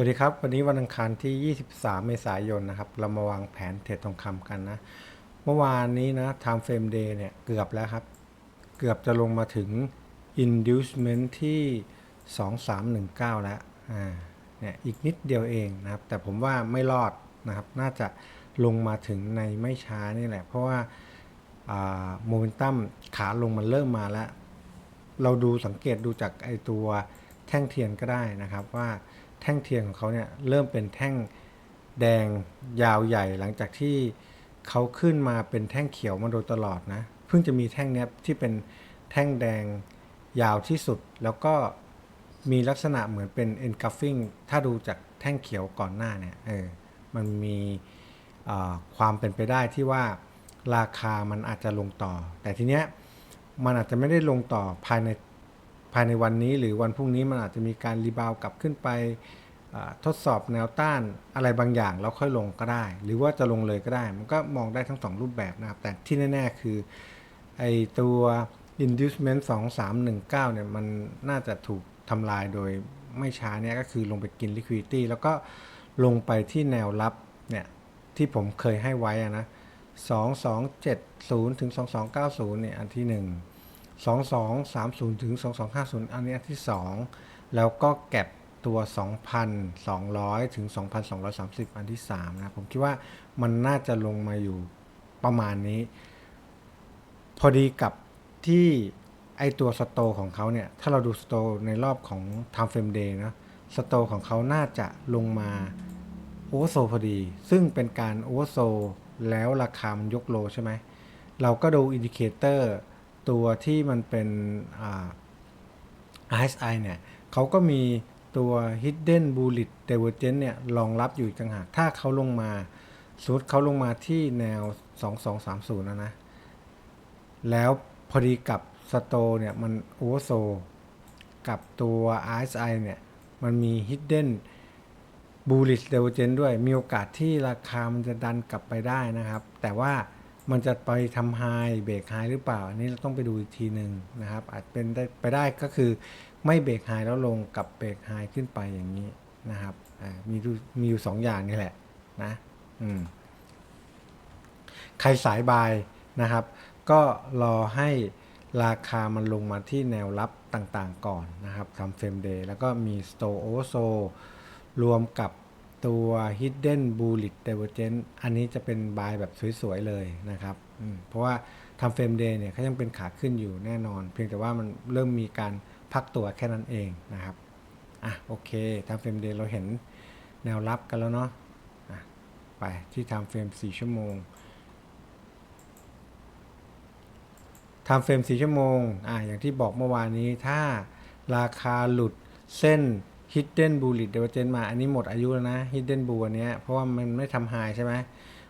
สวัสดีครับ วันนี้วันอังคารที่ 23 เมษายนนะครับ เรามาวางแผนเทรดทองคำกันนะ เมื่อวานนี้นะ time frame day เนี่ย เกือบแล้วครับ เกือบจะลงมาถึง inducement ที่ 2319 แล้ว อ่า เนี่ย อีกนิดเดียวเองนะครับ แต่ผมว่าไม่รอดนะครับ น่าจะลงมาถึงในไม่ช้านี่แหละ เพราะว่าโมเมนตัมขาลงมันเริ่มมาแล้ว เราดูสังเกตดูจากไอตัวแท่งเทียนก็ได้นะครับว่า แท่งเทียนของเขาเนี่ยเริ่มเป็นแท่งแดงยาวใหญ่หลังจากที่เขาขึ้นมาเป็นแท่งเขียวมาโดยตลอดนะเพิ่งจะมีแท่งเนี้ยที่เป็นแท่งแดงยาวที่สุด แล้วก็มีลักษณะเหมือนเป็น engulfing ถ้าดูจากแท่งเขียวก่อนหน้าเนี่ยเออมันมีความเป็นไปได้ที่ว่าราคามันอาจจะลงต่อ แต่ทีเนี้ยมันอาจจะไม่ได้ลงต่อภายในายในวันนี้หรือวันพรุ่งนี้มันอาจจะมีการรีบาวกลับขึ้นไปทดสอบแนวต้านอะไรบางอย่างแล้วค่อยลงก็ได้ หรือว่าจะลงเลยก็ได้ มันก็มองได้ทั้ง 2 รูปแบบนะครับ แต่ที่แน่ ๆ คือไอตัว inducement 2319เนี่ยมันน่าจะถูกทำลายโดยไม่ช้าเนี่ยก็คือลงไปกิน liquidity แล้วก็ลงไปที่แนวรับเนี่ยที่ผมเคยให้ไว้นะ2270ถึง2290เนี่ยอันที่ 1 2230 ถึง 2250 อันนี้ที่ 2 แล้วก็แก็บตัว 2,200 ถึง 2,230 อันที่ 3 นะ ผมคิดว่ามันน่าจะลงมาอยู่ประมาณนี้ พอดีกับที่ไอตัวสโตของเขาเนี่ย ถ้าเราดูสโตในรอบของ time frame day นะ สโตของเขาน่าจะลงมาโอเวอร์โซพอดี ซึ่งเป็นการโอเวอร์โซแล้วราคามันยกโลใช่ไหม เราก็ดูอินดิเคเตอร์ ตัวที่มันเป็น RSI เนี่ยเขาก็มีตัว Hidden Bullet Divergence เนี่ยรองรับอยู่จังหาก ถ้าเขาลงมาสุดเขาลงมาที่แนว 2230 นะนะ แล้วพอดีกับสโตเนี่ยมันโอเวอร์โซกับตัว RSI เนี่ยมันมี Hidden Bullish Divergence ด้วย มีโอกาสที่ราคามันจะดันกลับไปได้นะครับ แต่ว่า มันจะไปทำไฮเบรกไฮหรือเปล่า อันนี้เราต้องไปดูอีกทีหนึ่งนะครับ อาจเป็นได้ไปได้ก็คือไม่เบรกไฮแล้วลงกับเบรกไฮขึ้นไปอย่างนี้นะครับมีมีอยู่สองอย่างนี่แหละนะอืมใครสายบายนะครับ ก็รอให้ราคามันลงมาที่แนวรับต่างๆก่อนนะครับทำเฟรมเดย์แล้วก็มีสโตโอโซรวมกับ ตัว Hidden Bullet Divergence อันนี้จะเป็นบายแบบสวยๆเลยนะครับ เพราะว่าทำเฟรมเดย์เนี่ยเขายังเป็นขาขึ้นอยู่แน่นอน เพียงแต่ว่ามันเริ่มมีการพักตัวแค่นั้นเองนะครับ อะโอเคทำเฟรมเดย์เราเห็นแนวรับกันแล้วเนาะะไปที่ทำเฟรม 4 ชั่วโมงทำเฟรม 4 ชั่วโมงอะอย่างที่บอกเมื่อวานนี้ถ้าราคาหลุดเส้น Hidden Bullet Divergent มา อันนี้หมดอายุแล้วนะ Hidden Bull อันนี้เพราะว่ามันไม่ทำไฮใช่ไหม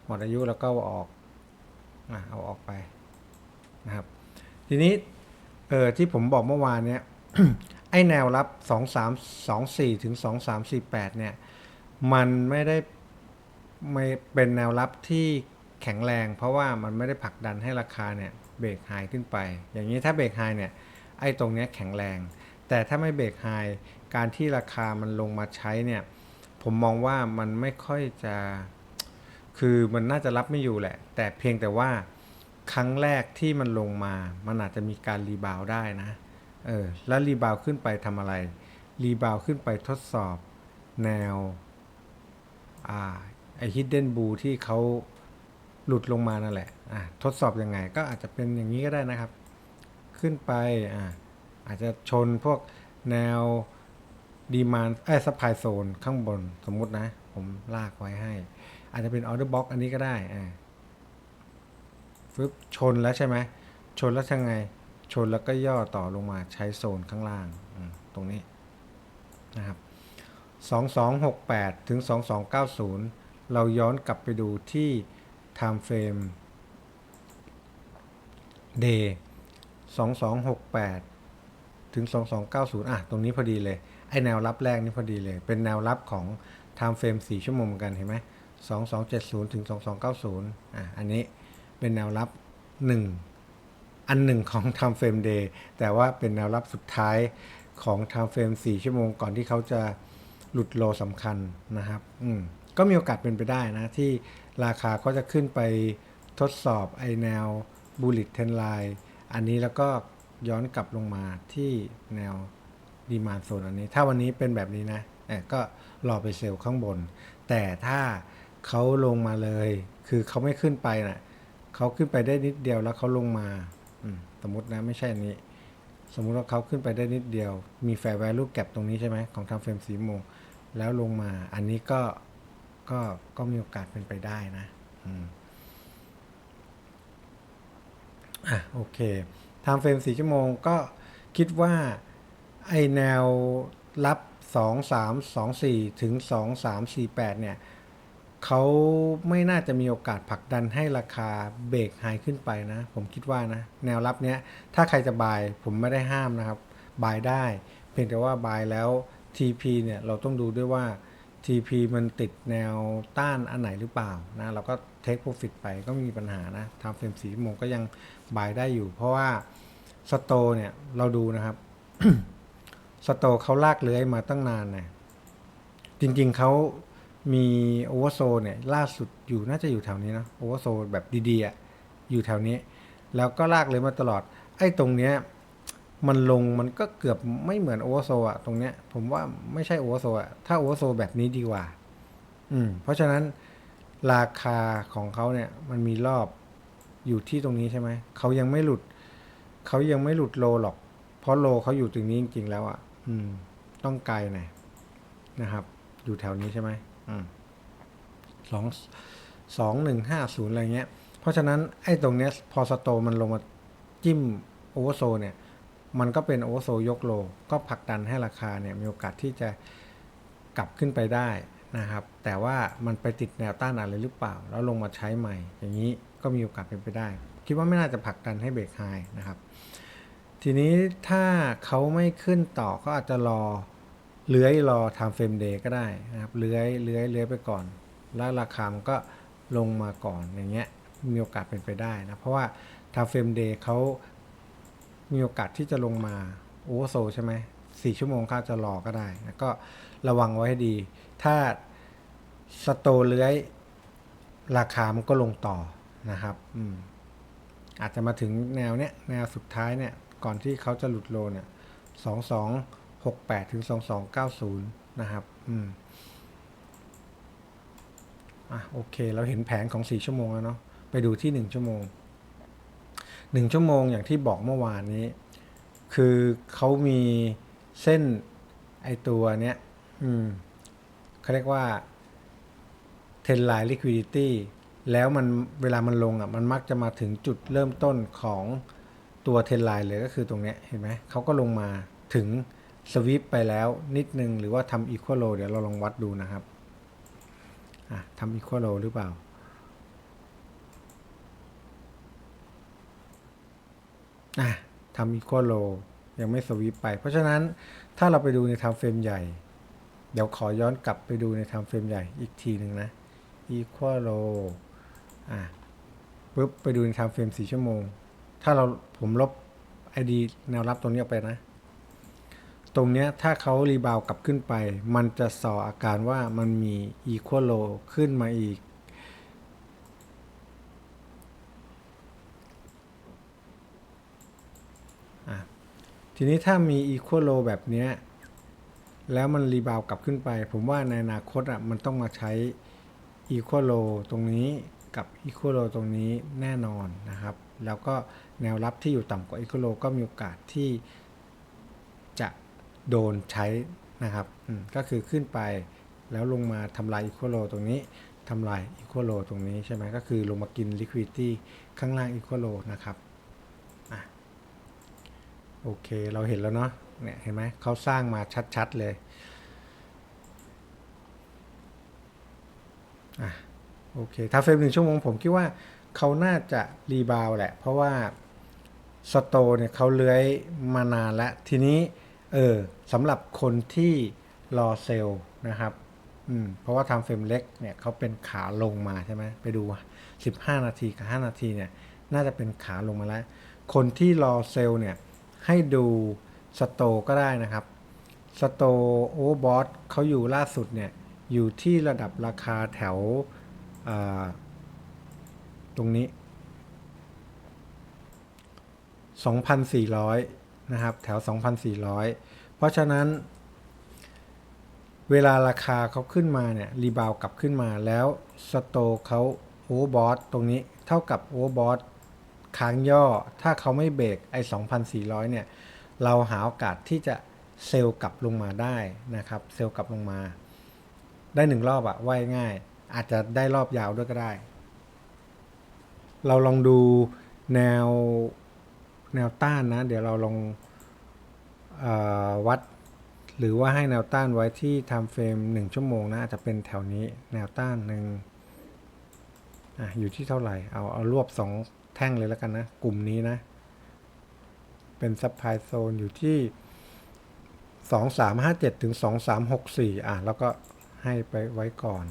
หมดอายุแล้วก็ออกอะเอาออกไปนะครับ ทีนี้เออที่ผมบอกเมื่อวานเนี้ยไอแนวรับ 2 3 2 4 ถึง 2 3 4 8 เนี่ย มันไม่ได้ไม่เป็นแนวรับที่แข็งแรง เพราะว่ามันไม่ได้ผลักดันให้ราคาเนี่ยเบรกไฮขึ้นไป อย่างนี้ถ้าเบรกไฮเนี่ยไอตรงเนี้ยแข็งแรง แต่ถ้าไม่เบรกไฮ การที่ราคามันลงมาใช้เนี่ย ผมมองว่ามันไม่ค่อยจะ คือมันน่าจะรับไม่อยู่แหละ แต่เพียงแต่ว่าครั้งแรกที่มันลงมา มันอาจจะมีการรีบาวได้นะ เออ แล้วรีบาวขึ้นไปทำอะไร รีบาวขึ้นไปทดสอบแนว อ่า ไอฮิดเด้นบูที่เขาหลุดลงมานั่นแหละ อ่าทดสอบยังไง ก็อาจจะเป็นอย่างนี้ก็ได้นะครับ ขึ้นไป อ่าอาจจะชนพวกแนว ดีมานเอ้สปายโซนข้างบนสมมุตินะ ผมลากไว้ให้ อาจจะเป็นออเดอร์บ็อกอันนี้ก็ได้อ่าฟึบชนแล้วใช่ไหมชนแล้วยังไง ชนแล้วก็ย่อต่อลงมาใช้โซนข้างล่างตรงนี้นะครับ2268 ถึง 2290 เราย้อนกลับไปดูที่ time frame day 2268 ถึง 2290 อะ ตรงนี้พอดีเลย ไอแนวรับแรกนี่พอดีเลย เป็นแนวรับของ time frame 4 ชั่วโมงเหมือนกันเห็นไหม2270 ถึง 2290 อะ อันนี้เป็นแนวรับ 1 อันหนึ่งของ time frame day แต่ว่าเป็นแนวรับสุดท้ายของ time frame 4 ชั่วโมงก่อนที่เขาจะหลุดโลสำคัญนะครับ อืม ก็มีโอกาสเป็นไปได้นะ ที่ราคาก็จะขึ้นไปทดสอบไอแนวบูลลิตเทนไลน์อันนี้แล้วก็ย้อนกลับลงมาที่แนว ดีมานโซนอันนี้ ถ้าวันนี้เป็นแบบนี้นะก็รอไปเซลล์ข้างบน แต่ถ้าเขาลงมาเลย คือเขาไม่ขึ้นไปนะ่ะเขาขึ้นไปได้นิดเดียวแล้วเขาลงมาสมมตินะไม่ใช่อันนี้ สมมุติว่าเขาขึ้นไปได้นิดเดียว มีแฟร์แวลูแก็บตรงนี้ใช่ไหมของทางเฟรมสีโมงแล้วลงมา อันนี้ก็ก็ก็มีโอกาสเป็นไปได้นะอะโอเคทางเฟรมสีชั่วโมงก็คิดว่า ไอแนวรับ2 3 2 4 ถึง 2 3 4 8 เนี่ยเขาไม่น่าจะมีโอกาสผลักดันให้ราคาเบรกไฮขึ้นไปนะ ผมคิดว่านะ แนวรับเนี้ย ถ้าใครจะบายผมไม่ได้ห้ามนะครับบายได้ เพียงแต่ว่าบายแล้ว TP เนี่ยเราต้องดูด้วยว่า TP มันติดแนวต้านอันไหนหรือเปล่านะเราก็เทคโปรฟิตไปก็ไม่มีปัญหานะทำเฟรมสีโมงก็ยังบายได้อยู่ เพราะว่าสโตเนี่ยเราดูนะครับ สโตเขาลากเลื้อยมาตั้งนานนะจริงๆเขามีโอเวอร์โซเนี่ย ล่าสุดอยู่น่าจะอยู่แถวนี้นะโอเวอร์โซแบบดีๆอะอยู่แถวนี้ แล้วก็ลากเลยมาตลอด ไอ้ตรงเนี้ยมันลงมันก็เกือบไม่เหมือนโอเวอร์โซอะตรงเนี้ย ผมว่าไม่ใช่โอเวอร์โซอะถ้าโอเวอร์โซแบบนี้ดีกว่า อืม เพราะฉะนั้นราคาของเขาเนี่ยมันมีรอบอยู่ที่ตรงนี้ใช่ไหม เขายังไม่หลุด เขายังไม่หลุดโลหรอก เพราะโลเขาอยู่ตรงนี้จริงๆแล้วอะ่ะ อืม ต้องไกลหน่อยนะครับ อยู่แถวนี้ใช่ไหมอืมสองสองหนึ่งห้าศูนย์อะไรเงี้ย เพราะฉะนั้นไอ้ตรงเนี้ย พอสโตมันลงมาจิ้มโอเวอร์โซเนี่ย มันก็เป็นโอเวอร์โซยกโล ก็ผลักดันให้ราคาเนี่ย มีโอกาสที่จะกลับขึ้นไปได้นะครับ แต่ว่ามันไปติดแนวต้านอะไรหรือเปล่า แล้วลงมาใช้ใหม่ อย่างนี้ก็มีโอกาสเป็นไปได้ คิดว่าไม่น่าจะผลักดันให้เบรกไฮนะครับ ทีนี้ถ้าเขาไม่ขึ้นต่อก็อาจจะรอเลื้อยรอทำเฟรมเดย์ก็ได้นะครับเลื้อยเลื้อยเลื้อยไปก่อน แล้วราคามันก็ลงมาก่อนอย่างเงี้ยมีโอกาสเป็นไปได้นะ เพราะว่าทำเฟรมเดย์เขามีโอกาสที่จะลงมาโอเวอร์โซใช่ไหมสี่ชั่วโมงเขาจะรอก็ได้นะก็ระวังไว้ให้ดี ถ้าสโตเลื้อยราคามันก็ลงต่อนะครับ อืมอาจจะมาถึงแนวเนี้ยแนวสุดท้ายเนี่ย ก่อนที่เขาจะหลุดโลเนี่ยสองสองหกแปดถึงสองสองเก้าศูนย์นะครับ อืม อะโอเค เราเห็นแผนของสี่ชั่วโมงแล้วเนาะ ไปดูที่หนึ่งชั่วโมงหนึ่งชั่วโมงอย่างที่บอกเมื่อวานนี้ คือเขามีเส้นไอตัวเนี้ย อืมเขาเรียกว่า10 line liquidity แล้วมันเวลามันลงอะ มันมักจะมาถึงจุดเริ่มต้นของ ตัว10 line เลยก็คือตรงเนี้ยเห็นไหมเขาก็ลงมาถึงสวิปไปแล้วนิดนึงหรือว่าทำ equal low เดี๋ยวเราลองวัดดูนะครับอะทำ equal low หรือเปล่าอะทำ equal low ยังไม่สวิปไป เพราะฉะนั้นถ้าเราไปดูใน time frame ใหญ่ เดี๋ยวขอย้อนกลับไปดูใน time frame ใหญ่อีกทีหนึ่งนะ equal low อะปุ๊บไปดูใน time frame 4ชั่วโมง ถ้าเราผมลบ ID แนวรับตรงนี้ออกไปนะ ตรงเนี้ยถ้าเขารีบาวกลับขึ้นไป มันจะส่ออาการว่ามันมี equal low ขึ้นมาอีกอทีนี้ถ้ามี equal low แบบเนี้ยแล้วมันรีบาวกลับขึ้นไป ผมว่าในอนาคตอะมันต้องมาใช้ equal low ตรงนี้กับ equal low ตรงนี้แน่นอนนะครับ แล้วก็ แนวรับที่อยู่ต่ำกว่า equal low ก็มีโอกาสที่จะโดนใช้นะครับก็คือขึ้นไปแล้วลงมาทำลาย equal low ตรงนี้ทำลาย equal low ตรงนี้ใช่ไหมก็คือลงมากิน liquidity ข้างล่าง equal low นะครับอะโอเคเราเห็นแล้วเนาะเนี่ยเห็นไหมเขาสร้างมาชัด ๆ เลยอะโอเค ถ้าเฟรมหนึ่งชั่วโมงผมคิดว่าเขาน่าจะรีบาวแหละ เพราะว่า สโตเนี่ยเขาเลื้อยมานานแล้ว ทีนี้เออสำหรับคนที่รอเซลล์นะครับอืมเพราะว่าทำเฟรมเล็กเนี่ยเขาเป็นขาลงมาใช่ไหมไปดู 15 นาทีกับ 5 นาทีเนี่ยน่าจะเป็นขาลงมาแล้ว คนที่รอเซลล์เนี่ยให้ดูสโตก็ได้นะครับสโตโอเวอร์บอทเขาอยู่ล่าสุดเนี่ยอยู่ที่ระดับราคาแถวตรงนี้ 2,400 นะครับ แถว 2,400 เพราะฉะนั้น เวลาราคาเขาขึ้นมาเนี่ย รีบาวกลับขึ้นมาแล้วสโตเขาโอเวอร์บอทตรงนี้เท่ากับโอเวอร์บอทค้างย่อ ถ้าเขาไม่เบรกไอ้2,400 เนี่ย เราหาโอกาสที่จะเซลล์กลับลงมาได้นะครับ เซลล์กลับลงมา ได้หนึ่งรอบอะว่ายง่าย อาจจะได้รอบยาวด้วยก็ได้ เราลองดูแนว แนวต้านนะ เดี๋ยวเราลองอวัด หรือว่าให้แนวต้านไว้ที่ time frame 1ชั่วโมงนะอาจจะเป็นแถวนี้แนวต้านหนึ่งออยู่ที่เท่าไหร่ เอาเอารวบ 2 แท่งเลยแล้วกันนะ กลุ่มนี้นะ เป็นซั p พลายโซนอยู่ที่ 2357 ถึง 2364 อะ แล้วก็ให้ไปไว้ก่อน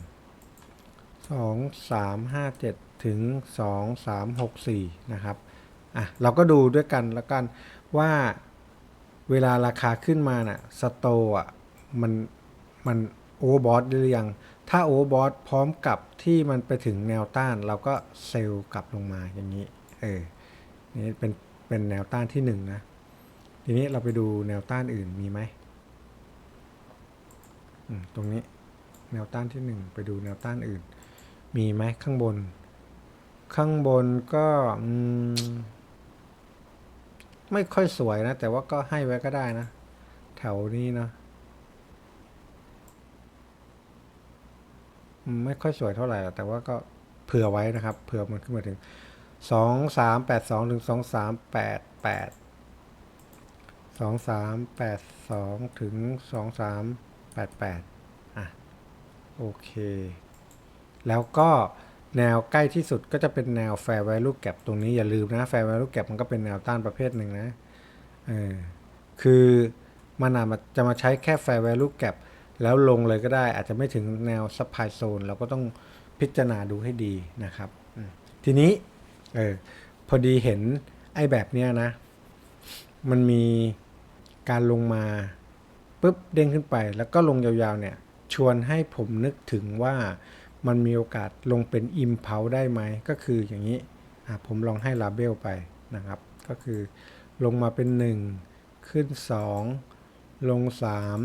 2357 ถึง 2364 นะครับ อะเราก็ดูด้วยกันแล้วกันว่าเวลาราคาขึ้นมาน่ะสโตอะมันมันโอเวอร์บอทหรือยัง ถ้าโอเวอร์บอทพร้อมกับที่มันไปถึงแนวต้าน เราก็เซลล์กลับลงมาอย่างนี้ เออ นี่เป็นเป็นแนวต้านที่หนึ่งนะ ทีนี้เราไปดูแนวต้านอื่นมีไหมอืมตรงนี้แนวต้านที่หนึ่งไปดูแนวต้านอื่น มีไหมข้างบน ข้างบนก็อืม ไม่ค่อยสวยนะ แต่ว่าก็ให้ไว้ก็ได้นะ แถวนี้เนะอืมไม่ค่อยสวยเท่าไหร่แต่ว่าก็เผื่อไว้นะครับ เผื่อมันขึ้นมาถึงสองสามแปดสองถึงสองสามแปดแปดสองสามแปดสองถึงสองสามแปดแปดอะ โอเค แล้วก็ แนวใกล้ที่สุดก็จะเป็นแนว fair value gap ตรงนี้อย่าลืมนะ fair value gap มันก็เป็นแนวต้านประเภทหนึ่งนะเออคือมันอาจจะมาใช้แค่ fair value gap แล้วลงเลยก็ได้ อาจจะไม่ถึงแนว supply zone เราก็ต้องพิจารณาดูให้ดีนะครับ ทีนี้เออพอดีเห็นไอ้แบบเนี้ยนะ มันมีการลงมาปุ๊บเด้งขึ้นไป แล้วก็ลงยาวๆเนี่ยชวนให้ผมนึกถึงว่า มันมีโอกาสลงเป็น impulse ได้ไหม ก็คืออย่างนี้ผมลองให้ label ไปนะครับ ก็คือลงมาเป็น 1 ขึ้น 2 ลง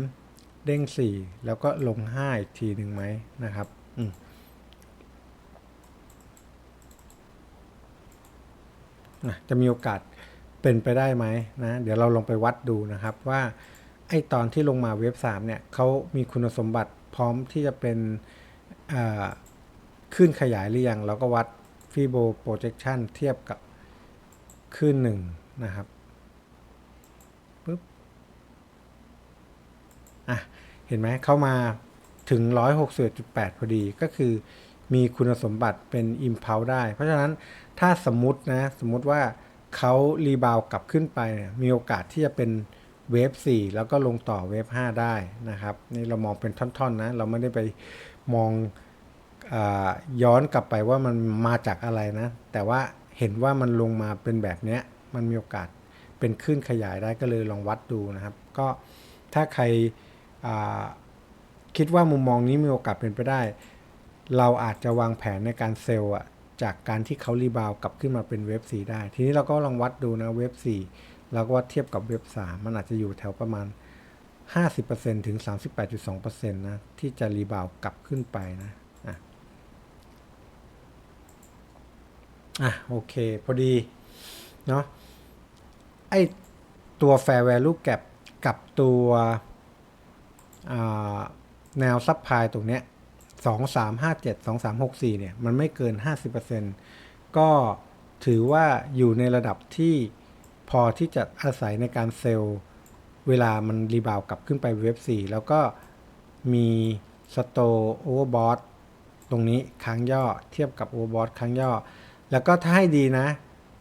3 เด้ง 4 แล้วก็ลง 5 อีกทีหนึ่งไหมนะครับจะมีโอกาสเป็นไปได้ไหมนะ เดี๋ยวเราลองไปวัดดูนะครับว่าไอตอนที่ลงมาเว็บ 3 เนี่ยเขามีคุณสมบัติพร้อมที่จะเป็น ขึ้นขยายหรือยังเราก็วัดฟีโบโปรเจคชันเทียบกับขึ้นหนึ่งนะครับปึ๊บอะเห็นไหมเข้ามาถึง 161.8 พอดีก็คือมีคุณสมบัติเป็น impulse ได้ เพราะฉะนั้นถ้าสมมตินะ สมมติว่าเขารีบาวกลับขึ้นไป มีโอกาสที่จะเป็น เวฟ4แล้วก็ลงต่อเวฟ5ได้นะครับนี่เรามองเป็นท่อนๆนะเราไม่ได้ไปมองอย้อนกลับไปว่ามันมาจากอะไรนะ แต่ว่าเห็นว่ามันลงมาเป็นแบบนี้มันมีโอกาสเป็นขึ้นขยายได้ก็เลยลองวัดดูนะครับ ก็ถ้าใครคิดว่ามุมมองนี้มีโอกาสเป็นไปได้ เราอาจจะวางแผนในการเซลล์จากการที่เขารีบาวกลับขึ้นมาเป็นเว็บ4ได้ ทีนี้เราก็ลองวัดดูนะเว็บ4 แล้วก็เทียบกับเว็บ 3 มันอาจจะอยู่แถวประมาณ 50%ถึง 38.2%นะ ที่จะรีบาวกลับขึ้นไปนะ อะ อะ โอเค พอดี เนาะไอตัว fair value gap กับตัวแนวซับพลายตรงเนี้ยสองสามห้าเจ็ดสองสามหกสี่เนี่ย มันไม่เกินห้าสิบเปอร์เซ็นก็ถือว่าอยู่ในระดับที่ พอที่จะอาศัยในการเซลล์เวลามันรีบาวกลับขึ้นไปเว็บ4แล้วก็มีสโตโอเวอร์บอทตรงนี้ค้างย่อเทียบกับโอเวอร์บอทค้างย่อ แล้วก็ถ้าให้ดีนะ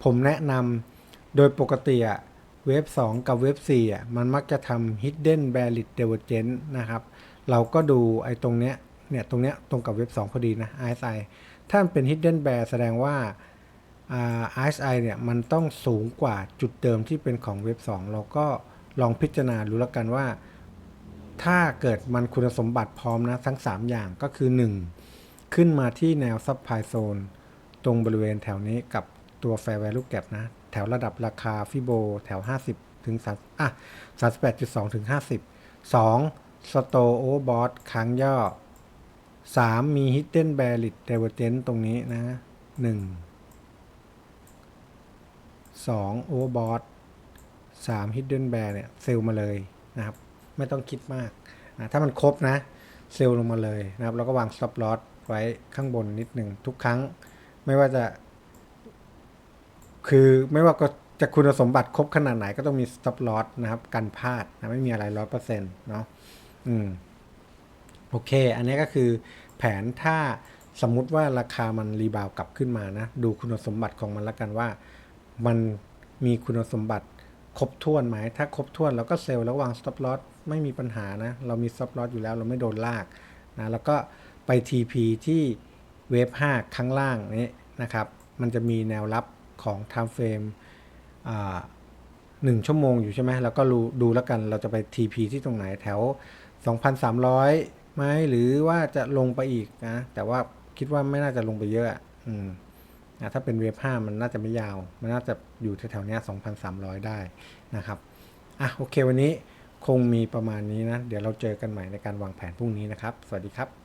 ผมแนะนำโดยปกติอะเว็บ2 กับเว็บ4อะมันมักจะทำ hidden bearish divergence นะครับ เราก็ดูไอ้ตรงเนี้ยเนี่ยตรงเนี้ยตรงกับเว็บ 2 พอดีนะ RSI ถ้ามันเป็น hidden bear แสดงว่า RSI เนี่ยมันต้องสูงกว่าจุดเดิมที่เป็นของเว็บ 2 เราก็ลองพิจารณาดูแล้วกันว่า ถ้าเกิดมันคุณสมบัติพร้อมนะทั้ง 3 อย่างก็คือ 1 ขึ้นมาที่แนวซับไพโซนตรงบริเวณแถวนี้กับตัว Fair Value Gap นะ แถวระดับราคาฟิโบแถว 50 ถึง3อะ38.2 ถึง 50 2 Store Overbought ค้างย่อ 3 มี Hidden Bearish Divergence ตรงนี้นะ 1 2 Overbought 3 Hidden Bear เนี่ยเซลล์มาเลยนะครับ ไม่ต้องคิดมากนะถ้ามันครบนะเซลล์ลงมาเลยนะครับ แล้วก็วาง stop loss ไว้ข้างบนนิดหนึ่งทุกครั้ง ไม่ว่าจะ คือไม่ว่าก็จะคุณสมบัติครบขนาดไหนก็ต้องมี stop loss นะครับ กันพลาดนะไม่มีอะไรร้อยเปอร์เซ็นต์เนาะอืมโอเค อันนี้ก็คือแผนถ้าสมมุติว่าราคามันรีบาวกลับขึ้นมานะ ดูคุณสมบัติของมันล้วกันว่า มันมีคุณสมบัติครบถ้วนไหม ถ้าครบถ้วนเราก็เซลล์แล้ววาง stop loss ไม่มีปัญหานะ เรามี stop loss อยู่แล้วเราไม่โดนลากนะแล้วก็ไป TP ที่เวฟ5ข้างล่างนี้นะครับ มันจะมีแนวรับของ time frame หนึ่งชั่วโมงอยู่ใช่ไหมแล้วก็ดูดูแล้วกันเราจะไป TP ที่ตรงไหนแถว 2,300ไหมหรือว่าจะลงไปอีกนะ แต่ว่าคิดว่าไม่น่าจะลงไปเยอะอืมนะ ถ้าเป็นเวฟ5มันน่าจะไม่ยาว มันน่าจะอยู่แถวๆนี้2,300 ได้นะครับอะโอเควันนี้คงมีประมาณนี้นะ เดี๋ยวเราเจอกันใหม่ในการวางแผนพรุ่งนี้นะครับ สวัสดีครับ